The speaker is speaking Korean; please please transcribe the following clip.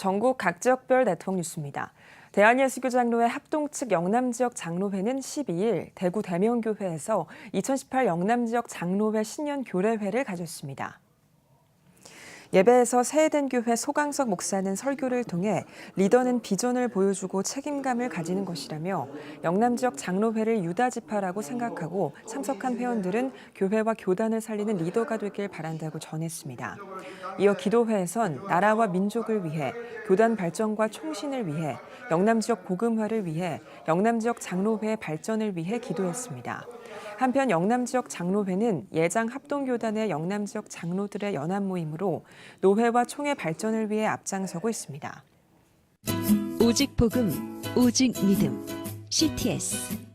전국 각 지역별 네트워크 뉴스입니다. 대한예수교 장로회 합동 측 영남 지역 장로회는 12일 대구 대명교회에서 2018 영남 지역 장로회 신년 교례회를 가졌습니다. 예배에서 새해된 교회 소강석 목사는 설교를 통해 리더는 비전을 보여주고 책임감을 가지는 것이라며 영남 지역 장로회를 유다 지파라고 생각하고 참석한 회원들은 교회와 교단을 살리는 리더가 되길 바란다고 전했습니다. 이어 기도회에선 나라와 민족을 위해 교단 발전과 총신을 위해 영남 지역 복음화를 위해 영남 지역 장로회 발전을 위해 기도했습니다. 한편 영남 지역 장로회는 예장 합동교단의 영남 지역 장로들의 연합 모임으로 노회와 총회 발전을 위해 앞장서고 있습니다. 오직 복음, 오직 믿음. CTS